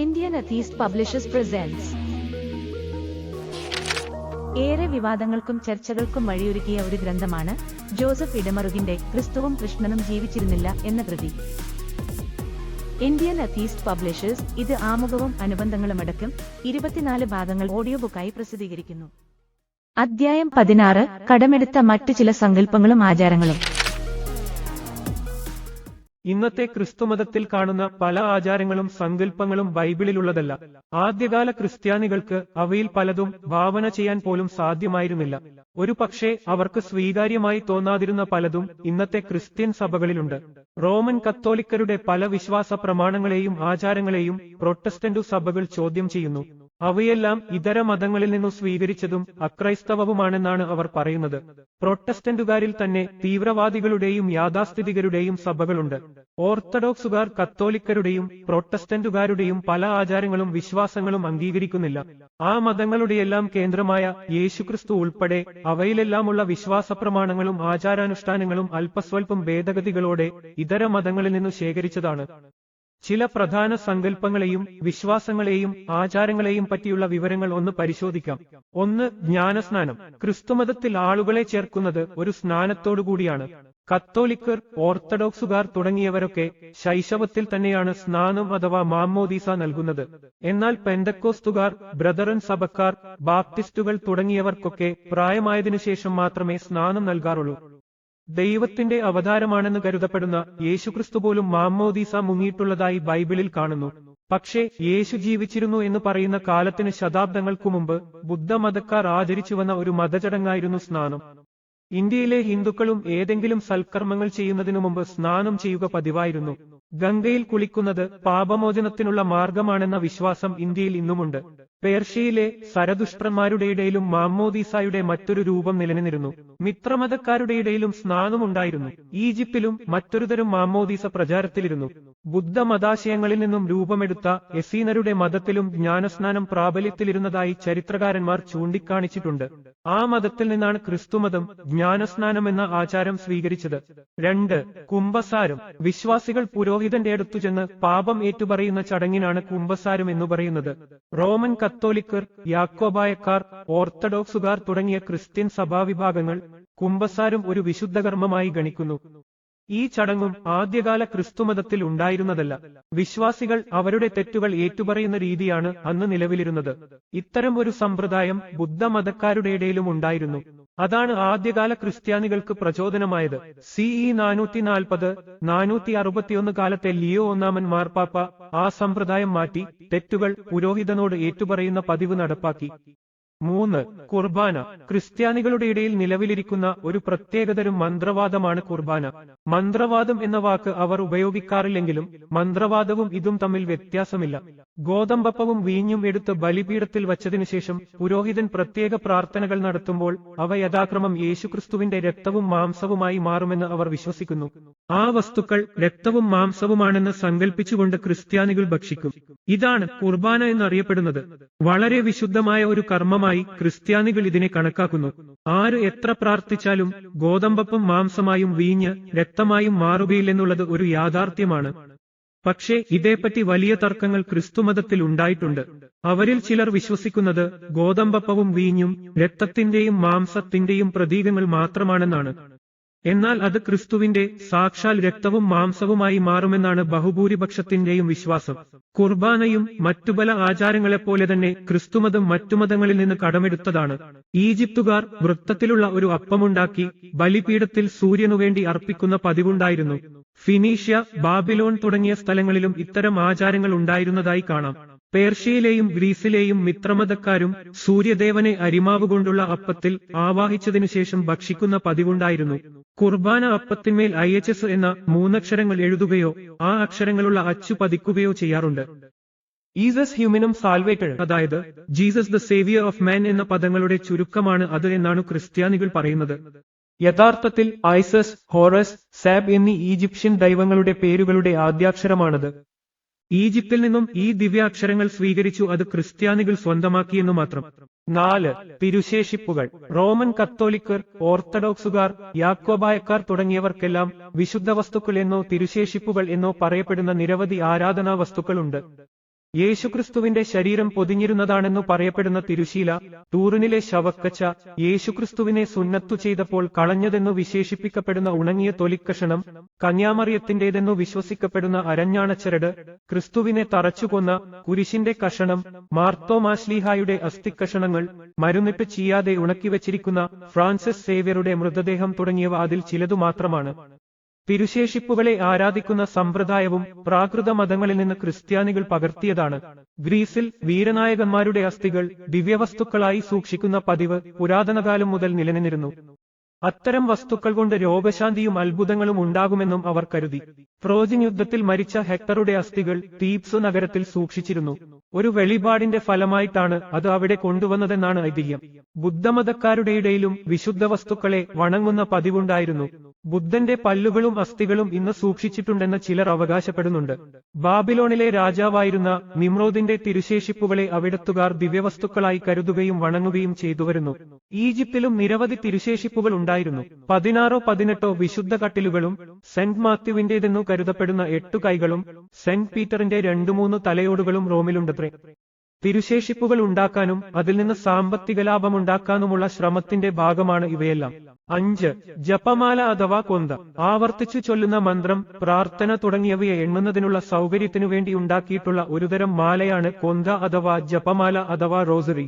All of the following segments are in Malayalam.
Indian Atheist പബ്ലിഷേഴ്സ് പ്രസൻസ് ഏറെ വിവാദങ്ങൾക്കും ചർച്ചകൾക്കും വഴിയൊരുക്കിയ ഒരു ഗ്രന്ഥമാണ് ജോസഫ് ഇടമറുകിന്റെ ക്രിസ്തുവും കൃഷ്ണനും ജീവിച്ചിരുന്നില്ല എന്ന കൃതി. ഇന്ത്യൻ അത്തീസ്റ്റ് പബ്ലിഷേഴ്സ് ഇത് ആമുഖവും അനുബന്ധങ്ങളുമടക്കം ഇരുപത്തിനാല് ഭാഗങ്ങൾ ഓഡിയോ ബുക്കായി പ്രസിദ്ധീകരിക്കുന്നു. അധ്യായം പതിനാറ് കടമെടുത്ത മറ്റു ചില സങ്കല്പങ്ങളും ആചാരങ്ങളും. ഇന്നത്തെ ക്രിസ്തുമതത്തിൽ കാണുന്ന പല ആചാരങ്ങളും സങ്കല്പങ്ങളും ബൈബിളിലുള്ളതല്ല. ആദ്യകാല ക്രിസ്ത്യാനികൾക്ക് അവയിൽ പലതും ഭാവന ചെയ്യാൻ പോലും സാധ്യമായിരുന്നില്ല. ഒരു പക്ഷേ അവർക്ക് സ്വീകാര്യമായി തോന്നാതിരുന്ന പലതും ഇന്നത്തെ ക്രിസ്ത്യൻ സഭകളിലുണ്ട്. റോമൻ കത്തോലിക്കരുടെ പല വിശ്വാസ പ്രമാണങ്ങളെയും ആചാരങ്ങളെയും പ്രൊട്ടസ്റ്റന്റു സഭകൾ ചോദ്യം ചെയ്യുന്നു. അവയെല്ലാം ഇതര മതങ്ങളിൽ നിന്നു സ്വീകരിച്ചതും അക്രൈസ്തവവുമാണെന്നാണ് അവർ പറയുന്നത്. പ്രൊട്ടസ്റ്റന്റുകാരിൽ തന്നെ തീവ്രവാദികളുടെയും യാഥാസ്ഥിതികരുടെയും സഭകളുണ്ട്. ഓർത്തഡോക്സുകാർ കത്തോലിക്കരുടെയും പ്രൊട്ടസ്റ്റന്റുകാരുടെയും പല ആചാരങ്ങളും വിശ്വാസങ്ങളും അംഗീകരിക്കുന്നില്ല. ആ മതങ്ങളുടെയെല്ലാം കേന്ദ്രമായ യേശുക്രിസ്തു ഉൾപ്പെടെ അവയിലെല്ലാമുള്ള വിശ്വാസ പ്രമാണങ്ങളും ആചാരാനുഷ്ഠാനങ്ങളും അല്പസ്വല്പം ഭേദഗതികളോടെ ഇതര മതങ്ങളിൽ നിന്നു ശേഖരിച്ചതാണ്. ചില പ്രധാന സങ്കല്പങ്ങളെയും വിശ്വാസങ്ങളെയും ആചാരങ്ങളെയും പറ്റിയുള്ള വിവരങ്ങൾ ഒന്ന് പരിശോധിക്കാം. ഒന്ന് ജ്ഞാനസ്നാനം. ക്രിസ്തുമതത്തിൽ ആളുകളെ ചേർക്കുന്നത് ഒരു സ്നാനത്തോടുകൂടിയാണ് കത്തോലിക്കർ ഓർത്തഡോക്സുകാർ തുടങ്ങിയവരൊക്കെ ശൈശവത്തിൽ തന്നെയാണ് സ്നാനം അഥവാ മാമ്മോദീസ നൽകുന്നത്. എന്നാൽ പെന്തക്കോസ്തുകാർ ബ്രദറൻ സഭക്കാർ ബാപ്റ്റിസ്റ്റുകൾ തുടങ്ങിയവർക്കൊക്കെ പ്രായമായതിനു ശേഷം മാത്രമേ സ്നാനം നൽകാറുള്ളൂ. ദൈവത്തിന്റെ അവതാരമാണെന്ന് കരുതപ്പെടുന്ന യേശുക്രിസ്തു പോലും മാമ്മോദീസ മുങ്ങിയിട്ടുള്ളതായി ബൈബിളിൽ കാണുന്നു. പക്ഷേ യേശു ജീവിച്ചിരുന്നു എന്ന് പറയുന്ന കാലത്തിന് ശതാബ്ദങ്ങൾക്കു മുമ്പ് ബുദ്ധമതക്കാർ ആചരിച്ചു വന്ന ഒരു മതചടങ്ങായിരുന്നു സ്നാനം. ഇന്ത്യയിലെ ഹിന്ദുക്കളും ഏതെങ്കിലും സൽക്കർമ്മങ്ങൾ ചെയ്യുന്നതിനു മുമ്പ് സ്നാനം ചെയ്യുക പതിവായിരുന്നു. ഗംഗയിൽ കുളിക്കുന്നത് പാപമോചനത്തിനുള്ള മാർഗമാണെന്ന വിശ്വാസം ഇന്ത്യയിൽ ഇന്നുമുണ്ട്. പേർഷ്യയിലെ സരദുഷ്ട്രന്മാരുടെ ഇടയിലും മാമ്മോദീസായുടെ മറ്റൊരു രൂപം നിലനിന്നിരുന്നു. മിത്രമതക്കാരുടെ ഇടയിലും സ്നാനമുണ്ടായിരുന്നു. ഈജിപ്തിലും മറ്റൊരു തരം മാമ്മോദീസ പ്രചാരത്തിലിരുന്നു. ബുദ്ധമതാശയങ്ങളിൽ നിന്നും രൂപമെടുത്ത എസീനരുടെ മതത്തിലും ജ്ഞാനസ്നാനം പ്രാബല്യത്തിലിരുന്നതായി ചരിത്രകാരന്മാർ ചൂണ്ടിക്കാണിച്ചിട്ടുണ്ട്. ആ മതത്തിൽ നിന്നാണ് ക്രിസ്തുമതം ജ്ഞാനസ്നാനം എന്ന ആചാരം സ്വീകരിച്ചത്. രണ്ട് കുംഭസാരം. വിശ്വാസികൾ പുരോഹിതന്റെ അടുത്തു ചെന്ന് പാപം ഏറ്റുപറയുന്ന ചടങ്ങിനാണ് കുംഭസാരം എന്ന് പറയുന്നത്. റോമൻ കത്തോലിക്കർ യാക്കോബായക്കാർ ഓർത്തഡോക്സുകാർ തുടങ്ങിയ ക്രിസ്ത്യൻ സഭാവിഭാഗങ്ങൾ കുംഭസാരം ഒരു വിശുദ്ധകർമ്മമായി ഗണിക്കുന്നു. ഈ ചടങ്ങും ആദ്യകാല ക്രിസ്തുമതത്തിൽ ഉണ്ടായിരുന്നതല്ല. വിശ്വാസികൾ അവരുടെ തെറ്റുകൾ ഏറ്റുപറയുന്ന രീതിയാണ് അന്ന് നിലവിലിരുന്നത്. ഇത്തരം ഒരു സമ്പ്രദായം ബുദ്ധമതക്കാരുടെ ഇടയിലും ഉണ്ടായിരുന്നു. അതാണ് ആദ്യകാല ക്രിസ്ത്യാനികൾക്ക് പ്രചോദനമായത്. സിഇ നാനൂറ്റി നാൽപ്പത് നാനൂറ്റി അറുപത്തിയൊന്ന് കാലത്തെ ലിയോ ഒന്നാമൻ മാർപ്പാപ്പ ആ സമ്പ്രദായം മാറ്റി തെറ്റുകൾ പുരോഹിതനോട് ഏറ്റുപറയുന്ന പതിവ് നടപ്പാക്കി. മൂന്ന് കുർബാന. ക്രിസ്ത്യാനികളുടെ ഇടയിൽ നിലവിലിരിക്കുന്ന ഒരു പ്രത്യേകതരം മന്ത്രവാദമാണ് കുർബാന. മന്ത്രവാദം എന്ന വാക്ക് അവർ ഉപയോഗിക്കാറില്ലെങ്കിലും മന്ത്രവാദവും ഇതും തമ്മിൽ വ്യത്യാസമില്ല. ഗോതമ്പപ്പവും വീഞ്ഞും എടുത്ത് ബലിപീഠത്തിൽ വച്ചതിനു ശേഷം പുരോഹിതൻ പ്രത്യേക പ്രാർത്ഥനകൾ നടത്തുമ്പോൾ അവ യഥാക്രമം യേശുക്രിസ്തുവിന്റെ രക്തവും മാംസവുമായി മാറുമെന്ന് അവർ വിശ്വസിക്കുന്നു. ആ വസ്തുക്കൾ രക്തവും മാംസവുമാണെന്ന് സങ്കല്പിച്ചുകൊണ്ട് ക്രിസ്ത്യാനികൾ ഭക്ഷിക്കും. ഇതാണ് കുർബാന എന്നറിയപ്പെടുന്നത്. വളരെ വിശുദ്ധമായ ഒരു കർമ്മമായി ക്രിസ്ത്യാനികൾ ഇതിനെ കണക്കാക്കുന്നു. ആര് എത്ര പ്രാർത്ഥിച്ചാലും ഗോതമ്പപ്പം മാംസമായും വീഞ്ഞ് രക്തമായും മാറുകയില്ലെന്നുള്ളത് ഒരു യാഥാർത്ഥ്യമാണ്. പക്ഷേ ഇതേപ്പറ്റി വലിയ തർക്കങ്ങൾ ക്രിസ്തുമതത്തിൽ ഉണ്ടായിട്ടുണ്ട്. അവരിൽ ചിലർ വിശ്വസിക്കുന്നത് ഗോതമ്പപ്പവും വീഞ്ഞും രക്തത്തിന്റെയും മാംസത്തിന്റെയും പ്രതീകങ്ങൾ മാത്രമാണെന്നാണ്. എന്നാൽ അത് ക്രിസ്തുവിന്റെ സാക്ഷാൽ രക്തവും മാംസവുമായി മാറുമെന്നാണ് ബഹുഭൂരിപക്ഷത്തിന്റെയും വിശ്വാസം. കുർബാനയും മറ്റു പല ആചാരങ്ങളെപ്പോലെ തന്നെ ക്രിസ്തുമതം മറ്റു മതങ്ങളിൽ നിന്ന് കടമെടുത്തതാണ്. ഈജിപ്തുകാർ വൃത്തത്തിലുള്ള ഒരു അപ്പമുണ്ടാക്കി ബലിപീഠത്തിൽ സൂര്യനു വേണ്ടി അർപ്പിക്കുന്ന പതിവുണ്ടായിരുന്നു. ഫിനീഷ്യ ബാബിലോൺ തുടങ്ങിയ സ്ഥലങ്ങളിലും ഇത്തരം ആചാരങ്ങൾ ഉണ്ടായിരുന്നതായി കാണാം. പേർഷ്യയിലെയും ഗ്രീസിലെയും മിത്രമതക്കാരും സൂര്യദേവനെ അരിമാവ് കൊണ്ടുള്ള അപ്പത്തിൽ ആവാഹിച്ചതിനു ശേഷം ഭക്ഷിക്കുന്ന പതിവുണ്ടായിരുന്നു. കുർബാന അപ്പത്തിന്മേൽ ഐ എച്ച് എസ് എന്ന മൂന്നക്ഷരങ്ങൾ എഴുതുകയോ ആ അക്ഷരങ്ങളുള്ള അച്ചു പതിക്കുകയോ ചെയ്യാറുണ്ട്. ഈസസ് ഹ്യൂമനും സാൽവേറ്റഡ് അതായത് Jesus the saviour of man എന്ന പദങ്ങളുടെ ചുരുക്കമാണ് അത് എന്നാണ് ക്രിസ്ത്യാനികൾ പറയുന്നത്. യഥാർത്ഥത്തിൽ ഐസസ് ഹോറസ് സാബ് എന്നീ ഈജിപ്ഷ്യൻ ദൈവങ്ങളുടെ പേരുകളുടെ ആദ്യാക്ഷരമാണത്. ഈജിപ്തിൽ നിന്നും ഈ ദിവ്യാക്ഷരങ്ങൾ സ്വീകരിച്ചു അത് ക്രിസ്ത്യാനികൾ സ്വന്തമാക്കിയെന്നു മാത്രം. നാല് തിരുശേഷിപ്പുകൾ. റോമൻ കത്തോലിക്കർ ഓർത്തഡോക്സുകാർ യാക്കോബായക്കാർ തുടങ്ങിയവർക്കെല്ലാം വിശുദ്ധ വസ്തുക്കൾ എന്നോ തിരുശേഷിപ്പുകൾ എന്നോ പറയപ്പെടുന്ന നിരവധി ആരാധനാ വസ്തുക്കളുണ്ട്. യേശുക്രിസ്തുവിന്റെ ശരീരം പൊതിഞ്ഞിരുന്നതാണെന്നു പറയപ്പെടുന്ന തിരുശീല ടൂറിനിലെ ശവക്കച്ച യേശുക്രിസ്തുവിനെ സുന്നത്തു ചെയ്തപ്പോൾ കളഞ്ഞതെന്നു വിശേഷിപ്പിക്കപ്പെടുന്ന ഉണങ്ങിയ തൊലിക്കഷണം കന്യാമറിയത്തിന്റേതെന്നു വിശ്വസിക്കപ്പെടുന്ന അരഞ്ഞാണച്ചരട് ക്രിസ്തുവിനെ തറച്ചുകൊന്ന കുരിശിന്റെ കഷണം മാർത്തോമാശ്ലീഹായുടെ അസ്ഥിക്കഷണങ്ങൾ മരുന്നിട്ട് ചെയ്യാതെ ഉണക്കിവച്ചിരിക്കുന്ന ഫ്രാൻസിസ് സേവ്യറുടെ മൃതദേഹം തുടങ്ങിയവ അതിൽ ചിലതു മാത്രമാണ് തിരുശേഷിപ്പുകളെ ആരാധിക്കുന്ന സമ്പ്രദായവും പ്രാകൃത മതങ്ങളിൽ നിന്ന് ക്രിസ്ത്യാനികൾ പകർത്തിയതാണ്. ഗ്രീസിൽ വീരനായകന്മാരുടെ അസ്ഥികൾ ദിവ്യവസ്തുക്കളായി സൂക്ഷിക്കുന്ന പതിവ് പുരാതനകാലം മുതൽ നിലനിന്നിരുന്നു. അത്തരം വസ്തുക്കൾ കൊണ്ട് രോഗശാന്തിയും അത്ഭുതങ്ങളും ഉണ്ടാകുമെന്നും അവർ കരുതി. ട്രോജൻ യുദ്ധത്തിൽ മരിച്ച ഹെക്ടറുടെ അസ്ഥികൾ തീപ്സു നഗരത്തിൽ സൂക്ഷിച്ചിരുന്നു. ഒരു വെളിപാടിന്റെ ഫലമായിട്ടാണ് അത് അവിടെ കൊണ്ടുവന്നതെന്നാണ് ഐതിഹ്യം. ബുദ്ധമതക്കാരുടെ ഇടയിലും വിശുദ്ധ വസ്തുക്കളെ വണങ്ങുന്ന പതിവുണ്ടായിരുന്നു. ബുദ്ധന്റെ പല്ലുകളും അസ്ഥികളും ഇന്ന് സൂക്ഷിച്ചിട്ടുണ്ടെന്ന് ചിലർ അവകാശപ്പെടുന്നുണ്ട്. ബാബിലോണിലെ രാജാവായിരുന്ന നിമ്രോദിന്റെ തിരുശേഷിപ്പുകളെ അവിടത്തുകാർ ദിവ്യവസ്തുക്കളായി കരുതുകയും വണങ്ങുകയും ചെയ്തുവരുന്നു. ഈജിപ്തിലും നിരവധി തിരുശേഷിപ്പുകൾ ഉണ്ടായിരുന്നു. പതിനാറോ പതിനെട്ടോ വിശുദ്ധ കട്ടിലുകളും സെന്റ് മാത്യുവിന്റേതെന്നു കരുതപ്പെടുന്ന എട്ടു കൈകളും സെന്റ് പീറ്ററിന്റെ രണ്ടു മൂന്ന് തലയോടുകളും റോമിലുണ്ടത്രേ. തിരുശേഷിപ്പുകൾ ഉണ്ടാക്കാനും അതിൽ നിന്ന് സാമ്പത്തിക ലാഭമുണ്ടാക്കാനുമുള്ള ശ്രമത്തിന്റെ ഭാഗമാണ് ഇവയെല്ലാം. അഞ്ച് ജപമാല അഥവാ കൊന്ത. ആവർത്തിച്ചു ചൊല്ലുന്ന മന്ത്രം പ്രാർത്ഥന തുടങ്ങിയവയെ എണ്ണുന്നതിനുള്ള സൗകര്യത്തിനു വേണ്ടി ഉണ്ടാക്കിയിട്ടുള്ള ഒരുതരം മാലയാണ് കൊന്ത അഥവാ ജപമാല അഥവാ റോസറി.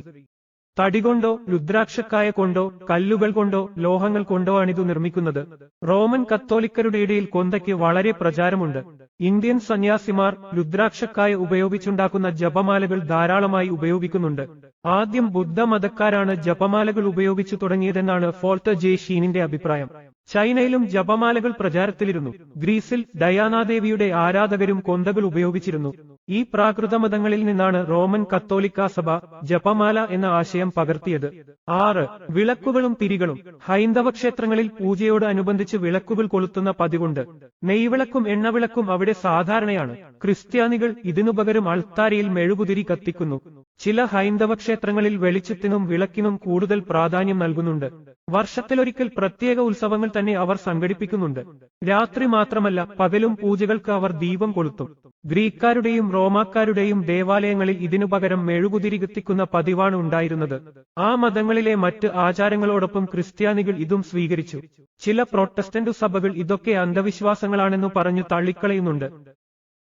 തടികൊണ്ടോ രുദ്രാക്ഷക്കായ കൊണ്ടോ കല്ലുകൾ കൊണ്ടോ ലോഹങ്ങൾ കൊണ്ടോ ആണിതു നിർമ്മിക്കുന്നത്. റോമൻ കത്തോലിക്കരുടെ ഇടയിൽ കൊന്തയ്ക്ക് വളരെ പ്രചാരമുണ്ട്. ഇന്ത്യൻ സന്യാസിമാർ രുദ്രാക്ഷക്കായ ഉപയോഗിച്ചുണ്ടാക്കുന്ന ജപമാലകൾ ധാരാളമായി ഉപയോഗിക്കുന്നുണ്ട്. ആദ്യം ബുദ്ധമതക്കാരാണ് ജപമാലകൾ ഉപയോഗിച്ചു തുടങ്ങിയതെന്നാണ് ഫോൾട്ട് ജെ ഷീനിന്റെ അഭിപ്രായം. ചൈനയിലും ജപമാലകൾ പ്രചാരത്തിലിരുന്നു. ഗ്രീസിൽ ഡയാനാദേവിയുടെ ആരാധകരും കൊന്തകൾ ഉപയോഗിച്ചിരുന്നു. ഈ പ്രാകൃത മതങ്ങളിൽ നിന്നാണ് റോമൻ കത്തോലിക്ക സഭ ജപമാല എന്ന ആശയം പകർത്തിയത്. ആറ് വിളക്കുകളും തിരികളും. ഹൈന്ദവ ക്ഷേത്രങ്ങളിൽ പൂജയോട് അനുബന്ധിച്ച് വിളക്കുകൾ കൊളുത്തുന്ന പതിവുണ്ട്. നെയ്വിളക്കും എണ്ണവിളക്കും അവിടെ സാധാരണയാണ്. ക്രിസ്ത്യാനികൾ ഇതിനുപകരം അൾത്താരയിൽ മെഴുകുതിരി കത്തിക്കുന്നു. ചില ഹൈന്ദവ ക്ഷേത്രങ്ങളിൽ വെളിച്ചത്തിനും വിളക്കിനും കൂടുതൽ പ്രാധാന്യം നൽകുന്നുണ്ട്. വർഷത്തിലൊരിക്കൽ പ്രത്യേക ഉത്സവങ്ങൾ തന്നെ അവർ സംഘടിപ്പിക്കുന്നുണ്ട്. രാത്രി മാത്രമല്ല പകലും പൂജകൾക്ക് അവർ ദീപം കൊളുത്തും. ഗ്രീക്കാരുടെയും റോമാക്കാരുടെയും ദേവാലയങ്ങളിൽ ഇതിനു പകരം മെഴുകുതിരി കത്തിക്കുന്ന പതിവാണ് ഉണ്ടായിരുന്നത്. ആ മതങ്ങളിലെ മറ്റ് ആചാരങ്ങളോടൊപ്പം ക്രിസ്ത്യാനികൾ ഇതും സ്വീകരിച്ചു. ചില പ്രൊട്ടസ്റ്റന്റ് സഭകൾ ഇതൊക്കെ അന്ധവിശ്വാസങ്ങളാണെന്നു പറഞ്ഞു തള്ളിക്കളയുന്നുണ്ട്.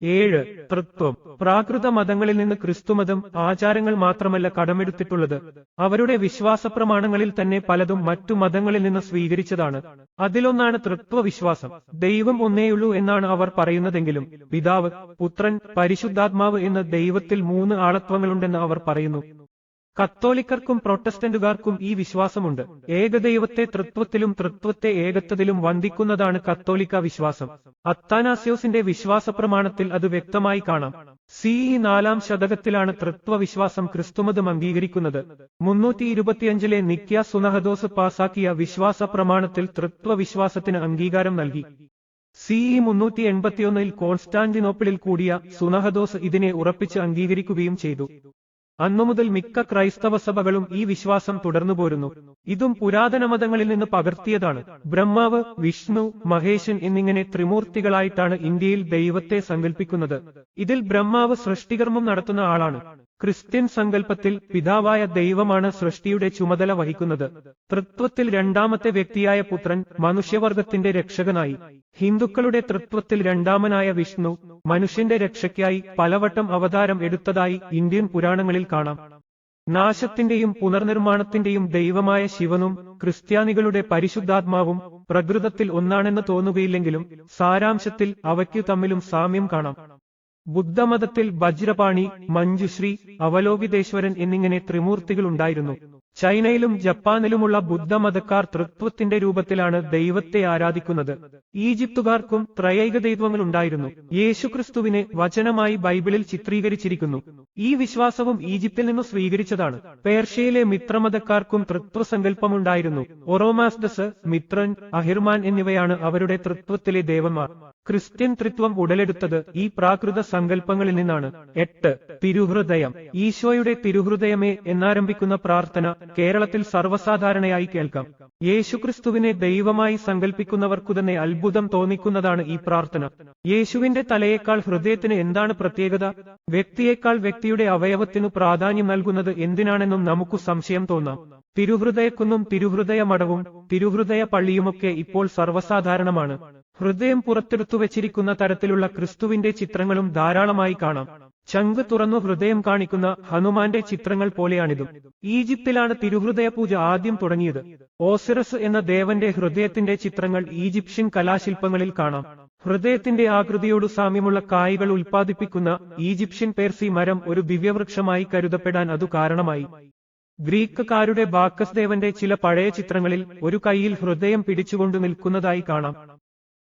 ഏഴ് തൃത്വം. പ്രാകൃത മതങ്ങളിൽ നിന്ന് ക്രിസ്തുമതം ആചാരങ്ങൾ മാത്രമല്ല കടമെടുത്തിട്ടുള്ളത്. അവരുടെ വിശ്വാസ പ്രമാണങ്ങളിൽ തന്നെ പലതും മറ്റു മതങ്ങളിൽ നിന്ന് സ്വീകരിച്ചതാണ്. അതിലൊന്നാണ് തൃത്വ വിശ്വാസം ദൈവം ഒന്നേയുള്ളൂ എന്നാണ് അവർ പറയുന്നതെങ്കിലും പിതാവ് പുത്രൻ പരിശുദ്ധാത്മാവ് എന്ന ദൈവത്തിൽ മൂന്ന് ആളത്വങ്ങളുണ്ടെന്ന് അവർ പറയുന്നു. കത്തോലിക്കർക്കും പ്രൊട്ടസ്റ്റന്റുകാർക്കും ഈ വിശ്വാസമുണ്ട്. ഏകദൈവത്തെ തൃത്വത്തിലും തൃത്വത്തെ ഏകത്വത്തിലും വന്ദിക്കുന്നതാണ് കത്തോലിക്ക വിശ്വാസം. അത്താനാസ്യോസിന്റെ വിശ്വാസ പ്രമാണത്തിൽ അത് വ്യക്തമായി കാണാം. സി ഇ നാലാം ശതകത്തിലാണ് തൃത്വവിശ്വാസം ക്രിസ്തുമതം അംഗീകരിക്കുന്നത്. മുന്നൂറ്റി ഇരുപത്തിയഞ്ചിലെ നിക്യ സുനഹദോസ് പാസാക്കിയ വിശ്വാസ പ്രമാണത്തിൽ തൃത്വവിശ്വാസത്തിന് അംഗീകാരം നൽകി. സി ഇ മുന്നൂറ്റി എൺപത്തിയൊന്നിൽ കോൺസ്റ്റാന്റിനോപ്പിളിൽ കൂടിയ സുനഹദോസ് ഇതിനെ ഉറപ്പിച്ച് അംഗീകരിക്കുകയും ചെയ്തു. അന്നുമുതൽ മിക്ക ക്രൈസ്തവ സഭകളും ഈ വിശ്വാസം തുടർന്നു പോരുന്നു. ഇതും പുരാതന മതങ്ങളിൽ നിന്ന് പകർത്തിയതാണ്. ബ്രഹ്മാവ് വിഷ്ണു മഹേശൻ എന്നിങ്ങനെ ത്രിമൂർത്തികളായിട്ടാണ് ഇന്ത്യയിൽ ദൈവത്തെ സങ്കല്പിക്കുന്നത് ഇതിൽ ബ്രഹ്മാവ് സൃഷ്ടികർമ്മം നടത്തുന്ന ആളാണ്. ക്രിസ്ത്യൻ സങ്കല്പത്തിൽ പിതാവായ ദൈവമാണ് സൃഷ്ടിയുടെ ചുമതല വഹിക്കുന്നത്. തൃത്വത്തിൽ രണ്ടാമത്തെ വ്യക്തിയായ പുത്രൻ മനുഷ്യവർഗത്തിന്റെ രക്ഷകനായി. ഹിന്ദുക്കളുടെ തൃത്വത്തിൽ രണ്ടാമനായ വിഷ്ണു മനുഷ്യന്റെ രക്ഷയ്ക്കായി പലവട്ടം അവതാരം എടുത്തതായി ഇന്ത്യൻ പുരാണങ്ങളിൽ കാണാം. നാശത്തിന്റെയും പുനർനിർമ്മാണത്തിന്റെയും ദൈവമായ ശിവനും ക്രിസ്ത്യാനികളുടെ പരിശുദ്ധാത്മാവും പ്രകൃതത്തിൽ ഒന്നാണെന്ന് തോന്നുകയില്ലെങ്കിലും സാരാംശത്തിൽ അവയ്ക്കു തമ്മിലും സാമ്യം കാണാം. ബുദ്ധമതത്തിൽ വജ്രപാണി മഞ്ജുശ്രീ അവലോകിതേശ്വരൻ എന്നിങ്ങനെ ത്രിമൂർത്തികൾ ഉണ്ടായിരുന്നു ചൈനയിലും ജപ്പാനിലുമുള്ള ബുദ്ധമതക്കാർ തൃത്വത്തിന്റെ രൂപത്തിലാണ് ദൈവത്തെ ആരാധിക്കുന്നത്. ഈജിപ്തുകാർക്കും ത്രയൈക ദൈവങ്ങൾ ഉണ്ടായിരുന്നു യേശുക്രിസ്തുവിനെ വചനമായി ബൈബിളിൽ ചിത്രീകരിച്ചിരിക്കുന്നു. ഈ വിശ്വാസവും ഈജിപ്തിൽ നിന്ന് സ്വീകരിച്ചതാണ്. പേർഷ്യയിലെ മിത്രമതക്കാർക്കും തൃത്വസങ്കല്പമുണ്ടായിരുന്നു ഒറോമാസ്ഡസ് മിത്രൻ അഹിർമാൻ എന്നിവയാണ് അവരുടെ തൃത്വത്തിലെ ദേവന്മാർ. ക്രിസ്ത്യൻ തൃത്വം ഉടലെടുത്തത് ഈ പ്രാകൃത സങ്കല്പങ്ങളിൽ നിന്നാണ്. എട്ട് തിരുഹൃദയം. ഈശോയുടെ തിരുഹൃദയമേ എന്നാരംഭിക്കുന്ന പ്രാർത്ഥന കേരളത്തിൽ സർവസാധാരണയായി കേൾക്കാം. യേശുക്രിസ്തുവിനെ ദൈവമായി സങ്കല്പിക്കുന്നവർക്കു തന്നെ അത്ഭുതം തോന്നിക്കുന്നതാണ് ഈ പ്രാർത്ഥന. യേശുവിന്റെ തലയേക്കാൾ ഹൃദയത്തിന് എന്താണ് പ്രത്യേകത? വ്യക്തിയേക്കാൾ വ്യക്തിയുടെ അവയവത്തിനു പ്രാധാന്യം നൽകുന്നത് എന്തിനാണെന്നും നമുക്കു സംശയം തോന്നാം. തിരുഹൃദയക്കുന്നും തിരുഹൃദയ മഠവും തിരുഹൃദയ പള്ളിയുമൊക്കെ ഇപ്പോൾ സർവസാധാരണമാണ്. ഹൃദയം പുറത്തെടുത്തു വച്ചിരിക്കുന്ന തരത്തിലുള്ള ക്രിസ്തുവിന്റെ ചിത്രങ്ങളും ധാരാളമായി കാണാം. ചങ്ക് തുറന്നു ഹൃദയം കാണിക്കുന്ന ഹനുമാന്റെ ചിത്രങ്ങൾ പോലെയാണിതും. ഈജിപ്തിലാണ് തിരുഹൃദയ പൂജ ആദ്യം തുടങ്ങിയത്. ഓസിറസ് എന്ന ദേവന്റെ ഹൃദയത്തിന്റെ ചിത്രങ്ങൾ ഈജിപ്ഷ്യൻ കലാശില്പങ്ങളിൽ കാണാം. ഹൃദയത്തിന്റെ ആകൃതിയോട് സാമ്യമുള്ള കായ്കൾ ഉൽപ്പാദിപ്പിക്കുന്ന ഈജിപ്ഷ്യൻ പേർസി മരം ഒരു ദിവ്യവൃക്ഷമായി കരുതപ്പെടാൻ അതു കാരണമായി. ഗ്രീക്കുകാരുടെ ബാക്കസ് ദേവന്റെ ചില പഴയ ചിത്രങ്ങളിൽ ഒരു കൈയിൽ ഹൃദയം പിടിച്ചുകൊണ്ടു നിൽക്കുന്നതായി കാണാം.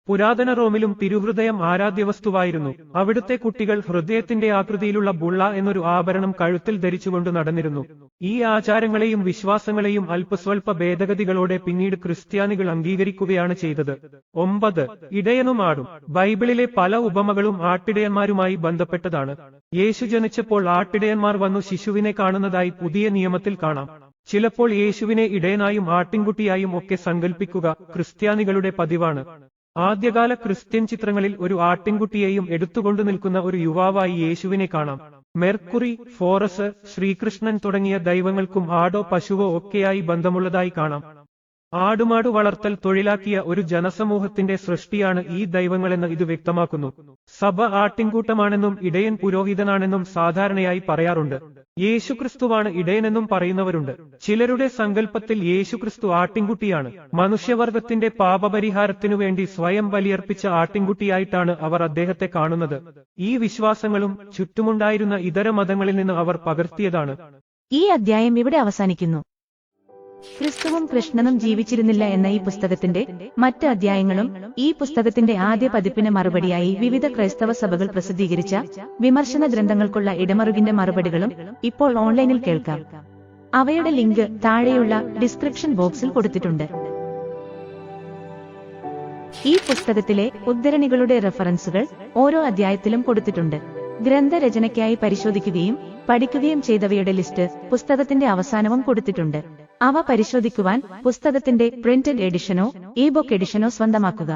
പുരാതന റോമിലും തിരുഹൃദയം ആരാധ്യവസ്തുവായിരുന്നു. അവിടുത്തെ കുട്ടികൾ ഹൃദയത്തിന്റെ ആകൃതിയിലുള്ള ബുള്ള എന്നൊരു ആഭരണം കഴുത്തിൽ ധരിച്ചുകൊണ്ട് നടന്നിരുന്നു. ഈ ആചാരങ്ങളെയും വിശ്വാസങ്ങളെയും അല്പസ്വല്പ ഭേദഗതികളോടെ പിന്നീട് ക്രിസ്ത്യാനികൾ അംഗീകരിക്കുകയാണ് ചെയ്തത്. ഒമ്പത് ഇടയനും ആടും. ബൈബിളിലെ പല ഉപമകളും ആട്ടിടയന്മാരുമായി ബന്ധപ്പെട്ടതാണ്. യേശു ജനിച്ചപ്പോൾ ആട്ടിടയന്മാർ വന്നു ശിശുവിനെ കാണുന്നതായി പുതിയ നിയമത്തിൽ കാണാം. ചിലപ്പോൾ യേശുവിനെ ഇടയനായും ആട്ടിൻകുട്ടിയായും ഒക്കെ സങ്കൽപ്പിക്കുക ക്രിസ്ത്യാനികളുടെ പതിവാണ്. ആദ്യകാല ക്രിസ്ത്യൻ ചിത്രങ്ങളിൽ ഒരു ആട്ടിൻകുട്ടിയെയും എടുത്തുകൊണ്ടു നിൽക്കുന്ന ഒരു യുവാവായി യേശുവിനെ കാണാം. മെർക്കുറി ഫോറസ് ശ്രീകൃഷ്ണൻ തുടങ്ങിയ ദൈവങ്ങൾക്കും ആടോ പശുവോ ഒക്കെയായി ബന്ധമുള്ളതായി കാണാം. ആടുമാടു വളർത്തൽ തൊഴിലാക്കിയ ഒരു ജനസമൂഹത്തിന്റെ സൃഷ്ടിയാണ് ഈ ദൈവങ്ങളെന്ന് ഇത് വ്യക്തമാക്കുന്നു. സഭ ആട്ടിൻകൂട്ടമാണെന്നും ഇടയൻ പുരോഹിതനാണെന്നും സാധാരണയായി പറയാറുണ്ട്. യേശുക്രിസ്തുവാണ് ഇടയനെന്നും പറയുന്നവരുണ്ട്. ചിലരുടെ സങ്കല്പത്തിൽ യേശുക്രിസ്തു ആട്ടിൻകുട്ടിയാണ്. മനുഷ്യവർഗത്തിന്റെ പാപപരിഹാരത്തിനു വേണ്ടി സ്വയം ബലിയർപ്പിച്ച ആട്ടിൻകുട്ടിയായിട്ടാണ് അവർ അദ്ദേഹത്തെ കാണുന്നത്. ഈ വിശ്വാസങ്ങളും ചുറ്റുമുണ്ടായിരുന്ന ഇതര മതങ്ങളിൽ നിന്ന് അവർ പകർത്തിയതാണ്. ഈ അധ്യായം ഇവിടെ അവസാനിക്കുന്നു. ക്രിസ്തുവും കൃഷ്ണനും ജീവിച്ചിരുന്നില്ല എന്ന ഈ പുസ്തകത്തിന്റെ മറ്റ് അധ്യായങ്ങളും ഈ പുസ്തകത്തിന്റെ ആദ്യ പതിപ്പിന് മറുപടിയായി വിവിധ ക്രൈസ്തവ സഭകൾ പ്രസിദ്ധീകരിച്ച വിമർശന ഗ്രന്ഥങ്ങൾക്കുള്ള ഇടമറുകിന്റെ മറുപടികളും ഇപ്പോൾ ഓൺലൈനിൽ കേൾക്കാം. അവയുടെ ലിങ്ക് താഴെയുള്ള ഡിസ്ക്രിപ്ഷൻ ബോക്സിൽ കൊടുത്തിട്ടുണ്ട്. ഈ പുസ്തകത്തിലെ ഉദ്ധരണികളുടെ റെഫറൻസുകൾ ഓരോ അധ്യായത്തിലും കൊടുത്തിട്ടുണ്ട്. ഗ്രന്ഥരചനയ്ക്കായി പരിശോധിക്കുകയും പഠിക്കുകയും ചെയ്തവയുടെ ലിസ്റ്റ് പുസ്തകത്തിന്റെ അവസാനവും കൊടുത്തിട്ടുണ്ട്. അവ പരിശോധിക്കുവാൻ പുസ്തകത്തിന്റെ പ്രിന്റഡ് എഡിഷനോ ഇ ബുക്ക് എഡിഷനോ സ്വന്തമാക്കുക.